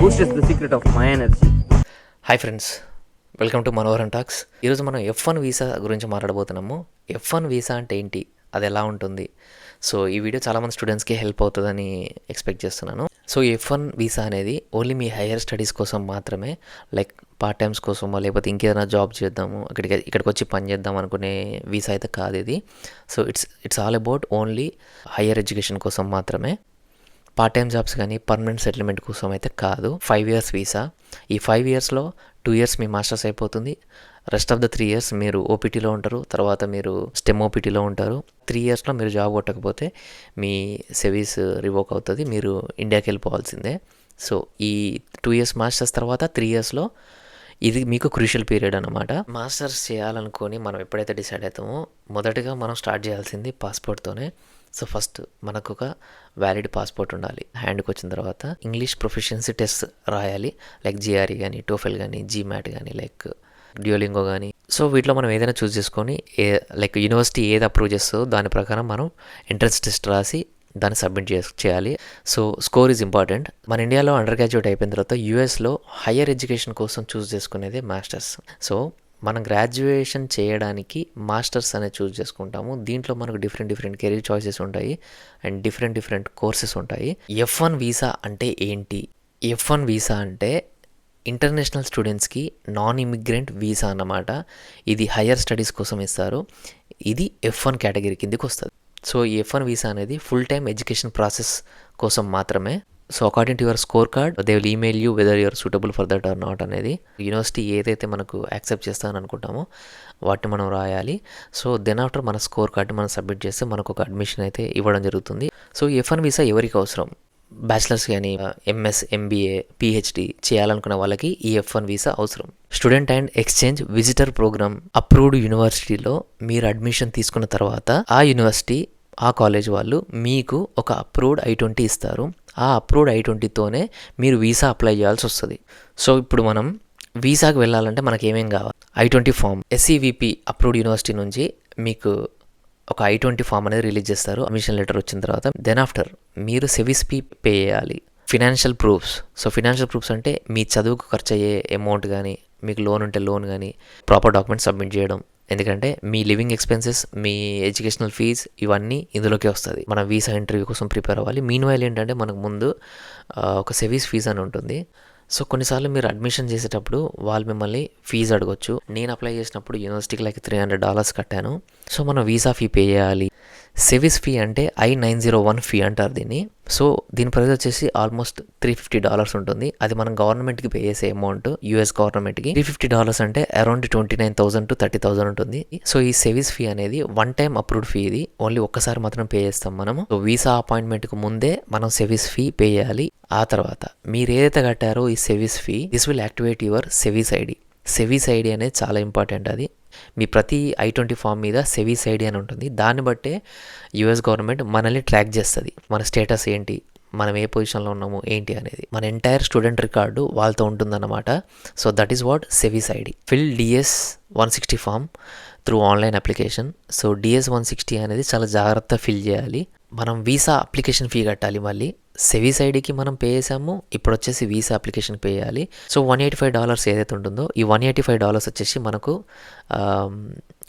Boost is the secret of my hi friends welcome to Manoharan talks ఈరోజు మనం F one visa గురించి మాట్లాడబోతున్నాము. F one visa అంటే ఏంటి? అది ఎలా ఉంటుంది? సో ఈ వీడియో చాలామంది స్టూడెంట్స్కి హెల్ప్ అవుతుందని ఎక్స్పెక్ట్ చేస్తున్నాను. సో ఎఫ్ వన్ వీసా అనేది ఓన్లీ మీ హైయర్ స్టడీస్ కోసం మాత్రమే లైక్ పార్ట్ టైమ్స్ కోసమో లేకపోతే ఇంకేదైనా జాబ్ చేద్దాము ఇక్కడికి ఇక్కడికి వచ్చి పని చేద్దాం అనుకునే వీసా అయితే కాదు ఇది. So it's it's all about only higher education కోసం మాత్రమే. పార్ట్ టైం జాబ్స్ కానీ పర్మనెంట్ సెటిల్మెంట్ కోసం అయితే కాదు. ఫైవ్ ఇయర్స్ వీసా ఈ ఫైవ్ ఇయర్స్లో టూ ఇయర్స్ మీ మాస్టర్స్ అయిపోతుంది. Rest of the three years మీరు ఓపీటీలో ఉంటారు. తర్వాత మీరు స్టెమ్ ఓపీటీలో ఉంటారు. త్రీ ఇయర్స్లో మీరు జాబ్ కొట్టకపోతే మీ సెవీస్ రివోక్ అవుతుంది. మీరు ఇండియాకి వెళ్ళిపోవాల్సిందే. సో ఈ టూ ఇయర్స్ మాస్టర్స్ తర్వాత త్రీ ఇయర్స్లో ఇది మీకు క్రూషియల్ పీరియడ్ అనమాట మాస్టర్స్ చేయాలనుకొని మనం ఎప్పుడైతే డిసైడ్ అవుతామో మొదటగా మనం స్టార్ట్ చేయాల్సింది పాస్పోర్ట్తోనే సో ఫస్ట్ మనకు ఒక వ్యాలిడ్ పాస్పోర్ట్ ఉండాలి. హ్యాండ్కి వచ్చిన తర్వాత ఇంగ్లీష్ ప్రొఫిషియన్సీ టెస్ట్ రాయాలి. లైక్ జిఆర్ఈ కానీ టోఫెల్ కానీ జీమ్యాట్ కానీ లైక్ డ్యూలింగో కానీ సో వీటిలో మనం ఏదైనా చూస్ చేసుకొని ఏ లైక్ యూనివర్సిటీ ఏది అప్రూవ్ చేస్తుందో దాని ప్రకారం మనం ఎంట్రన్స్ టెస్ట్ రాసి దాన్ని సబ్మిట్ చేస్ చేయాలి. సో స్కోర్ ఈజ్ ఇంపార్టెంట్ మన ఇండియాలో అండర్ గ్రాడ్యుయేట్ అయిపోయిన తర్వాత యూఎస్లో హయ్యర్ ఎడ్యుకేషన్ కోసం చూస్ చేసుకునేది మాస్టర్స్ సో మనం గ్రాడ్యుయేషన్ చేయడానికి మాస్టర్స్ అనేది చూస్ చేసుకుంటాము. దీంట్లో మనకు డిఫరెంట్ డిఫరెంట్ కెరీర్ చాయిసెస్ ఉంటాయి అండ్ డిఫరెంట్ డిఫరెంట్ కోర్సెస్ ఉంటాయి. ఎఫ్ వన్ వీసా అంటే ఏంటి? ఎఫ్ వన్ వీసా అంటే ఇంటర్నేషనల్ స్టూడెంట్స్కి నాన్ ఇమిగ్రెంట్ వీసా అన్నమాట. ఇది హయ్యర్ స్టడీస్ కోసం ఇస్తారు. ఇది ఎఫ్ వన్ కేటగిరీ కిందకి వస్తుంది. సో ఈ ఎఫ్ వన్ వీసా అనేది ఫుల్ టైం ఎడ్యుకేషన్ ప్రాసెస్ కోసం మాత్రమే so according to your score card they will email you whether your suitable for that or not అనేది. యూనివర్సిటీ ఏదైతే మనకు యాక్సెప్ట్ చేస్తానని అనుకుంటామో వాటిని మనం రాయాలి. సో దెన్ ఆఫ్టర్ మన స్కోర్ కార్డ్ని మనం సబ్మిట్ చేస్తే మనకు ఒక అడ్మిషన్ అయితే ఇవ్వడం జరుగుతుంది. సో ఎఫ్ వన్ వీసా ఎవరికి అవసరం? బ్యాచిలర్స్ కానీ ఎంఎస్ ఎంబీఏ పిహెచ్డి చేయాలనుకున్న వాళ్ళకి ఈ ఎఫ్ వన్ వీసా అవసరం. Student and exchange visitor program approved యూనివర్సిటీలో మీరు అడ్మిషన్ తీసుకున్న తర్వాత ఆ యూనివర్సిటీ ఆ కాలేజ్ వాళ్ళు మీకు ఒక అప్రూవ్డ్ ఐ ట్వంటీ ఇస్తారు. ఆ అప్రూవ్డ్ ఐ ట్వంటీతోనే మీరు వీసా అప్లై చేయాల్సి వస్తుంది. సో ఇప్పుడు మనం వీసాకి వెళ్ళాలంటే మనకి ఏమేం కావాలి? I twenty form. SCVP approved university నుంచి మీకు ఒక ఐ ట్వంటీ ఫామ్ అనేది రిలీజ్ చేస్తారు. అడ్మిషన్ లెటర్ వచ్చిన తర్వాత దెన్ ఆఫ్టర్ మీరు సెవిస్పీ పే చేయాలి. Financial proofs. So financial proofs అంటే మీ చదువుకు ఖర్చు అయ్యే అమౌంట్ కానీ మీకు లోన్ ఉంటే లోన్ కానీ ప్రాపర్ డాక్యుమెంట్స్ సబ్మిట్ చేయడం ఎందుకంటే మీ లివింగ్ ఎక్స్పెన్సెస్ మీ ఎడ్యుకేషనల్ ఫీజ్ ఇవన్నీ ఇందులోకే వస్తుంది. మనం వీసా ఇంటర్వ్యూ కోసం ప్రిపేర్ అవ్వాలి. మీన్ వైల్ ఏంటంటే మనకు ముందు ఒక సెవీస్ ఫీజ్ అని ఉంటుంది. సో కొన్నిసార్లు మీరు అడ్మిషన్ చేసేటప్పుడు వాళ్ళు మిమ్మల్ని ఫీజు అడగొచ్చు. నేను అప్లై చేసినప్పుడు యూనివర్సిటీకి లైక్ త్రీ హండ్రెడ్ డాలర్స్ కట్టాను. సో మనం వీసా ఫీ పే చేయాలి. సెవిస్ ఫీ అంటే I nine zero one fee అంటారు దీన్ని. సో దీని ప్రైస్ వచ్చేసి ఆల్మోస్ట్ త్రీ ఫిఫ్టీ డాలర్స్ ఉంటుంది. అది మనం గవర్నమెంట్కి పే చేసే అమౌంట్ యూఎస్ గవర్నమెంట్కి. త్రీ ఫిఫ్టీ డాలర్స్ అంటే around twenty nine thousand to thirty thousand ఉంటుంది. సో ఈ సెవిస్ ఫీ అనేది వన్ టైం అప్రూవ్డ్ ఫీ ఇది. ఓన్లీ ఒక్కసారి మాత్రం పే చేస్తాం మనము. సో వీసా అపాయింట్మెంట్కి ముందే మనం సెవిస్ ఫీ పే చేయాలి. ఆ తర్వాత మీరు ఏదైతే కట్టారో ఈ SEVIS fee this will activate your SEVIS ID SEVIS ID అనేది చాలా ఇంపార్టెంట్ అది. మీ ప్రతి ఐ ట్వంటీ ఫామ్ మీద సెవీస్ ఐడి అని ఉంటుంది. దాన్ని బట్టే యుఎస్ గవర్నమెంట్ మనల్ని ట్రాక్ చేస్తుంది. మన స్టేటస్ ఏంటి? మనం ఏ పొజిషన్లో ఉన్నాము? ఏంటి అనేది. మన ఎంటైర్ స్టూడెంట్ రికార్డు వాళ్ళతో ఉంటుందన్నమాట. So that is what SEVIS ID fill DS one sixty form through online application so DS one sixty అనేది చాలా జాగ్రత్త ఫిల్ చేయాలి. మనం వీసా అప్లికేషన్ ఫీ కట్టాలి మళ్ళీ. సెవీస్ ఐడికి మనం పే చేసాము ఇప్పుడు వచ్చేసి వీసా అప్లికేషన్ పే చేయాలి. So one eighty five dollars ఏదైతే ఉంటుందో ఈ వన్ ఎయిటీ ఫైవ్ డాలర్స్ వచ్చేసి మనకు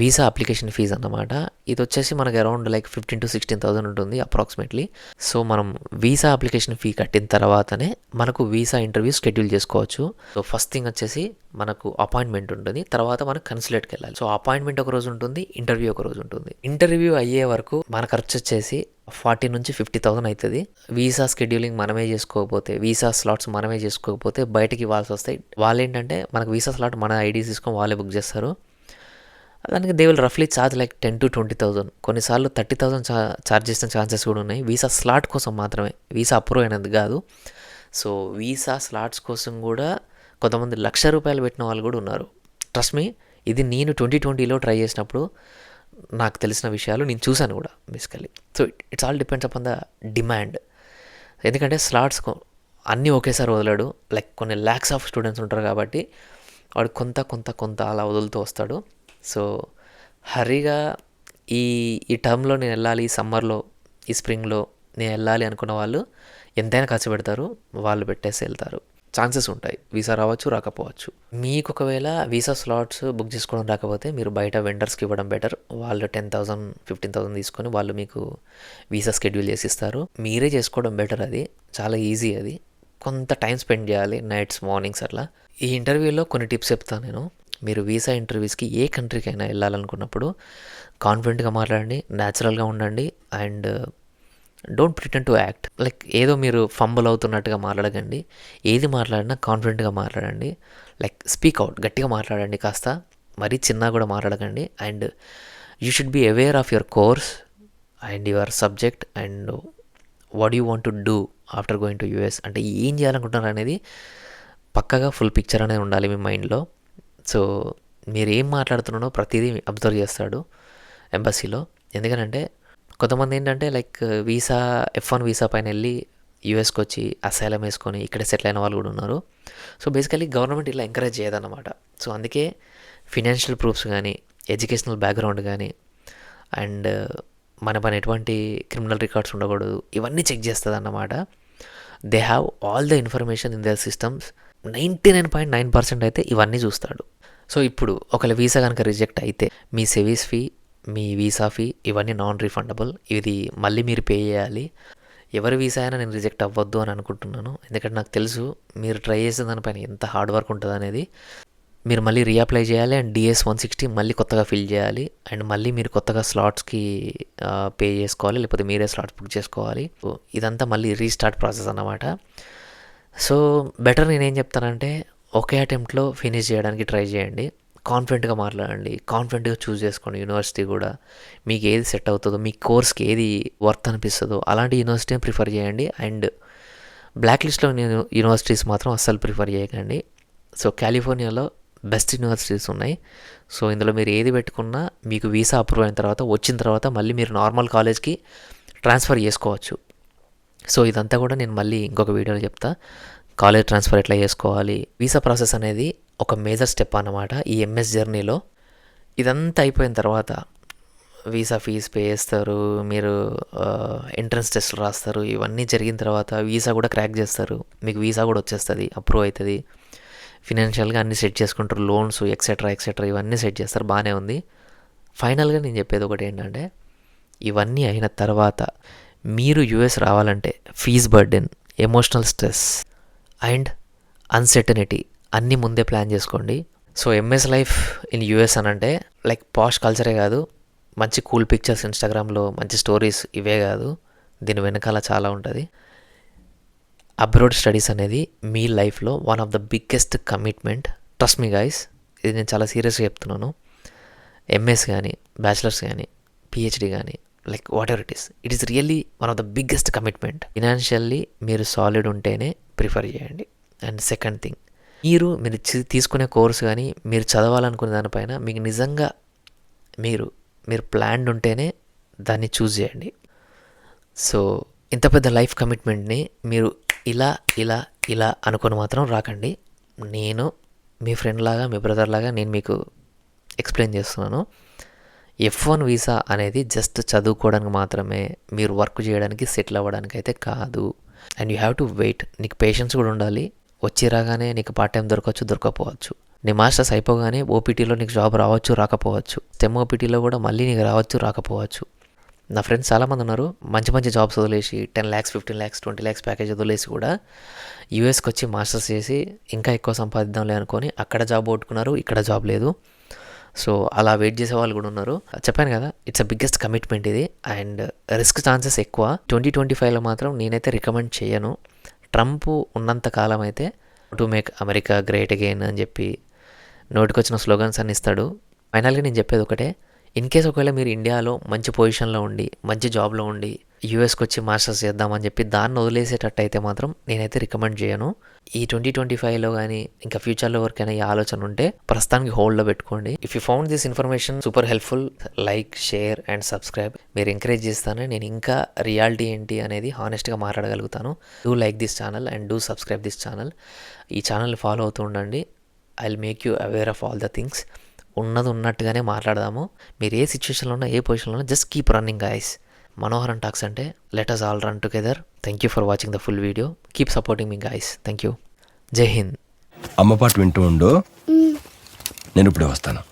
వీసా అప్లికేషన్ ఫీజు అన్నమాట. ఇది వచ్చేసి మనకు around like fifteen to sixteen thousand ఉంటుంది అప్రాక్సిమేట్లీ. సో మనం వీసా అప్లికేషన్ ఫీ కట్టిన తర్వాతనే మనకు వీసా ఇంటర్వ్యూ షెడ్యూల్ చేసుకోవచ్చు. సో ఫస్ట్ థింగ్ వచ్చేసి మనకు అపాయింట్మెంట్ ఉంటుంది. తర్వాత మనకు కన్సులేట్కి వెళ్ళాలి. సో అపాయింట్మెంట్ ఒక రోజు ఉంటుంది ఇంటర్వ్యూ ఒక రోజు ఉంటుంది. ఇంటర్వ్యూ అయ్యే వరకు మన ఖర్చు వచ్చేసి ఫార్టీ నుంచి ఫిఫ్టీ థౌసండ్ అవుతుంది. వీసా స్కెడ్యూలింగ్ మనమే చేసుకోకపోతే వీసా స్లాట్స్ మనమే చేసుకోకపోతే బయటికి ఇవ్వాల్సి వస్తాయి. వాళ్ళు ఏంటంటే మనకు వీసా స్లాట్ మన ఐడీస్ తీసుకొని వాళ్ళే బుక్ చేస్తారు. దానికి they will రఫ్లీ charge like ten to twenty thousand కొన్నిసార్లు థర్టీ థౌసండ్ చా ఛార్జ్ చేసిన ఛాన్సెస్ కూడా ఉన్నాయి. వీసా స్లాట్ కోసం మాత్రమే. వీసా అప్రూవ్ అయినది కాదు. సో వీసా స్లాట్స్ కోసం కూడా కొంతమంది లక్ష రూపాయలు పెట్టిన వాళ్ళు కూడా ఉన్నారు. ట్రస్ట్ మీ ఇది నేను ట్వంటీ ట్వంటీలో ట్రై చేసినప్పుడు నాకు తెలిసిన విషయాలు నేను చూశాను కూడా basically so it's all depends upon the demand ఎందుకంటే స్లాట్స్ అన్నీ ఒకేసారి వదలడు. లైక్ కొన్ని ల్యాక్స్ ఆఫ్ స్టూడెంట్స్ ఉంటారు కాబట్టి వాడు కొంత కొంత కొంత అలా వదులుతూ వస్తాడు. సో హరిగా ఈ ఈ టర్మ్లో నేను వెళ్ళాలి ఈ సమ్మర్లో ఈ స్ప్రింగ్లో నేను వెళ్ళాలి అనుకున్న వాళ్ళు ఎంతైనా ఖర్చు పెడతారు వాళ్ళు పెట్టేసి వెళ్తారు. ఛాన్సెస్ ఉంటాయి. వీసా రావచ్చు రాకపోవచ్చు. మీకు ఒకవేళ వీసా స్లాట్స్ బుక్ చేసుకోవడం రాకపోతే మీరు బయట వెండర్స్కి ఇవ్వడం బెటర్. వాళ్ళు టెన్ థౌసండ్ ఫిఫ్టీన్ థౌసండ్ తీసుకొని వాళ్ళు మీకు వీసా స్కెడ్యూల్ చేసి ఇస్తారు. మీరే చేసుకోవడం బెటర్ అది. చాలా ఈజీ అది. కొంత టైం స్పెండ్ చేయాలి నైట్స్ మార్నింగ్స్ అట్లా. ఈ ఇంటర్వ్యూలో కొన్ని టిప్స్ చెప్తాను నేను. మీరు వీసా ఇంటర్వ్యూస్కి ఏ కంట్రీకైనా వెళ్ళాలనుకున్నప్పుడు కాన్ఫిడెంట్గా మాట్లాడండి న్యాచురల్గా ఉండండి. And don't pretend to act like ఏదో మీరు ఫంబుల్ అవుతున్నట్టుగా మాట్లాడకండి. ఏది మాట్లాడినా కాన్ఫిడెంట్గా మాట్లాడండి. లైక్ స్పీక్ అవుట్ గట్టిగా మాట్లాడండి కాస్త. మరీ చిన్న కూడా మాట్లాడకండి. And you should be aware of your course and your subject and what you want to do after going to US అంటే ఏం చేయాలనుకుంటున్నారు అనేది పక్కగా ఫుల్ పిక్చర్ అనేది ఉండాలి మీ మైండ్లో సో మీరు ఏం మాట్లాడుతున్నానో ప్రతిదీ అబ్జర్వ్ చేస్తాడు ఎంబసీలో. ఎందుకనంటే కొంతమంది ఏంటంటే like visa F one visa పైన వెళ్ళి యూఎస్కి వచ్చి అసైలం వేసుకొని ఇక్కడే సెటిల్ అయిన వాళ్ళు కూడా ఉన్నారు. సో బేసికలీ గవర్నమెంట్ ఇలా ఎంకరేజ్ చేయదన్నమాట. సో అందుకే ఫినాన్షియల్ ప్రూఫ్స్ కానీ ఎడ్యుకేషనల్ బ్యాక్గ్రౌండ్ కానీ అండ్ మన పైన ఎటువంటి క్రిమినల్ రికార్డ్స్ ఉండకూడదు ఇవన్నీ చెక్ చేస్తుంది అన్నమాట they have all the information in their systems ninety nine point nine percent అయితే ఇవన్నీ చూస్తాడు. సో ఇప్పుడు ఒకవేళ వీసా కనుక రిజెక్ట్ అయితే మీ సెవీస్ ఫీ మీ వీసా ఫీ ఇవన్నీ నాన్ రీఫండబుల్ ఇది మళ్ళీ మీరు పే చేయాలి. ఎవరి వీసా అయినా నేను రిజెక్ట్ అవ్వద్దు అని అనుకుంటున్నాను. ఎందుకంటే నాకు తెలుసు మీరు ట్రై చేసిన దానిపైన ఎంత హార్డ్ వర్క్ ఉంటుంది అనేది. మీరు మళ్ళీ రీఅప్లై చేయాలి అండ్ డిఎస్ వన్ సిక్స్టీ మళ్ళీ కొత్తగా ఫిల్ చేయాలి. అండ్ మళ్ళీ మీరు కొత్తగా స్లాట్స్కి పే చేసుకోవాలి. లేకపోతే మీరే స్లాట్స్ బుక్ చేసుకోవాలి. ఇదంతా మళ్ళీ రీస్టార్ట్ ప్రాసెస్ అన్నమాట. సో బెటర్ నేనేం చెప్తానంటే ఒకే అటెంప్ట్లో ఫినిష్ చేయడానికి ట్రై చేయండి. కాన్ఫిడెంట్గా మాట్లాడండి కాన్ఫిడెంట్గా చూస్ చేసుకోండి యూనివర్సిటీ కూడా. మీకు ఏది సెట్ అవుతుందో మీ కోర్స్కి ఏది వర్త్ అనిపిస్తుందో అలాంటి యూనివర్సిటీని ప్రిఫర్ చేయండి. అండ్ బ్లాక్ లిస్ట్లో నేను యూనివర్సిటీస్ మాత్రం అస్సలు ప్రిఫర్ చేయకండి. సో కాలిఫోర్నియాలో బెస్ట్ యూనివర్సిటీస్ ఉన్నాయి. సో ఇందులో మీరు ఏది పెట్టుకున్నా మీకు వీసా అప్రూవ్ అయిన తర్వాత వచ్చిన తర్వాత మళ్ళీ మీరు నార్మల్ కాలేజ్కి ట్రాన్స్ఫర్ చేసుకోవచ్చు. సో ఇదంతా కూడా నేను మళ్ళీ ఇంకొక వీడియోలో చెప్తా. కాలేజ్ ట్రాన్స్ఫర్ ఎట్లా చేసుకోవాలి? వీసా ప్రాసెస్ అనేది ఒక మేజర్ స్టెప్ అన్నమాట ఈ ఎంఎస్ జర్నీలో. ఇదంతా అయిపోయిన తర్వాత వీసా ఫీజు పే చేస్తారు మీరు ఎంట్రన్స్ టెస్ట్లు రాస్తారు ఇవన్నీ జరిగిన తర్వాత వీసా కూడా క్రాక్ చేస్తారు. మీకు వీసా కూడా వచ్చేస్తుంది అప్రూవ్ అవుతుంది ఫినాన్షియల్గా అన్నీ సెట్ చేసుకుంటారు లోన్స్ ఎక్సెట్రా ఎక్సెట్రా ఇవన్నీ సెట్ చేస్తారు బాగానే ఉంది. ఫైనల్గా నేను చెప్పేది ఒకటి ఏంటంటే ఇవన్నీ అయిన తర్వాత మీరు యూఎస్ రావాలంటే fees burden emotional stress and uncertainty అన్నీ ముందే ప్లాన్ చేసుకోండి. So MS life in US అని అంటే లైక్ పాష్ కల్చరే కాదు. మంచి కూల్ పిక్చర్స్ ఇన్స్టాగ్రామ్లో మంచి స్టోరీస్ ఇవే కాదు. దీని వెనకాల చాలా ఉంటుంది. అబ్రోడ్ స్టడీస్ అనేది మీ లైఫ్లో one of the biggest commitment trust me guys ఇది నేను చాలా సీరియస్గా చెప్తున్నాను. ఎంఎస్ కానీ బ్యాచిలర్స్ కానీ పిహెచ్డి కానీ like whatever it is it is really one of the biggest commitment financially మీరు సాలిడ్ ఉంటేనే ప్రిఫర్ చేయండి. అండ్ సెకండ్ థింగ్ మీరు మీరు తీసుకునే కోర్స్ కానీ మీరు చదవాలనుకునే దానిపైన మీకు నిజంగా మీరు మీరు ప్లాన్డ్ ఉంటేనే దాన్ని చూస్ చేయండి. సో ఇంత పెద్ద లైఫ్ కమిట్మెంట్ని మీరు ఇలా ఇలా ఇలా అనుకొని మాత్రం రాకండి. నేను మీ ఫ్రెండ్ లాగా మీ బ్రదర్ లాగా నేను మీకు ఎక్స్ప్లెయిన్ చేస్తున్నాను. ఎఫ్ వన్ వీసా అనేది జస్ట్ చదువుకోవడానికి మాత్రమే మీరు వర్క్ చేయడానికి సెటిల్ అవ్వడానికి అయితే కాదు. And you have to wait. నీకు పేషెన్స్ కూడా ఉండాలి. వచ్చి రాగానే నీకు పార్ట్ టైం దొరకవచ్చు దొరకపోవచ్చు. నీ మాస్టర్స్ అయిపోగానే ఓపీటీలో నీకు జాబ్ రావచ్చు రాకపోవచ్చు. స్టెమ్ ఓపీటీలో కూడా మళ్ళీ నీకు రావచ్చు రాకపోవచ్చు. నా ఫ్రెండ్స్ చాలామంది ఉన్నారు మంచి మంచి జాబ్స్ వదిలేసి ten lakhs fifteen lakhs twenty lakhs package వదిలేసి కూడా యూఎస్కి వచ్చి మాస్టర్స్ చేసి ఇంకా ఎక్కువ సంపాదిద్దాంలే అనుకొని అక్కడ జాబ్ కొట్టుకున్నారు ఇక్కడ జాబ్ లేదు. సో అలా వెయిట్ చేసే వాళ్ళు కూడా ఉన్నారు. చెప్పాను కదా ఇట్స్ అ బిగ్గెస్ట్ కమిట్మెంట్ ఇది. అండ్ రిస్క్ ఛాన్సెస్ ఎక్కువ. ట్వంటీ ట్వంటీ ఫైవ్లో మాత్రం నేనైతే రికమెండ్ చేయను. ట్రంప్ ఉన్నంతకాలం అయితే to make America great again అని చెప్పి నోటికొచ్చిన స్లోగన్స్ అన్ని ఇస్తాడు. ఫైనల్గా నేను చెప్పేది ఒకటే ఇన్ కేస్ ఒకవేళ మీరు ఇండియాలో మంచి పొజిషన్లో ఉండి మంచి జాబ్లో ఉండి యూఎస్కి వచ్చి మాస్టర్స్ చేద్దామని చెప్పి దాన్ని వదిలేసేటట్టు అయితే మాత్రం నేనైతే రికమెండ్ చేయను. ఈ ట్వంటీ ట్వంటీ ఫైవ్లో కానీ ఇంకా ఫ్యూచర్లో ఎవరికైనా ఈ ఆలోచన ఉంటే ప్రస్తుతానికి హోల్డ్లో పెట్టుకోండి. If you found this information super helpful like share and subscribe మీరు ఎంకరేజ్ చేస్తాను నేను ఇంకా రియాలిటీ ఏంటి అనేది హానెస్ట్గా మాట్లాడగలుగుతాను. Do like this channel and do subscribe this channel ఈ ఛానల్ ఫాలో అవుతూ ఉండండి. I will make you aware of all the things ఉన్నది ఉన్నట్టుగానే మాట్లాడదాము. మీరు ఏ సిచ్యువేషన్లో ఉన్నా ఏ పొజిషన్లో ఉన్నా just keep running guys Manoharan talks అంటే let us all run together thank you for watching the full video keep supporting me guys thank you జై హింద్ అమ్మ పాట వింటూ ఉండు. నేను ఇప్పుడే వస్తాను.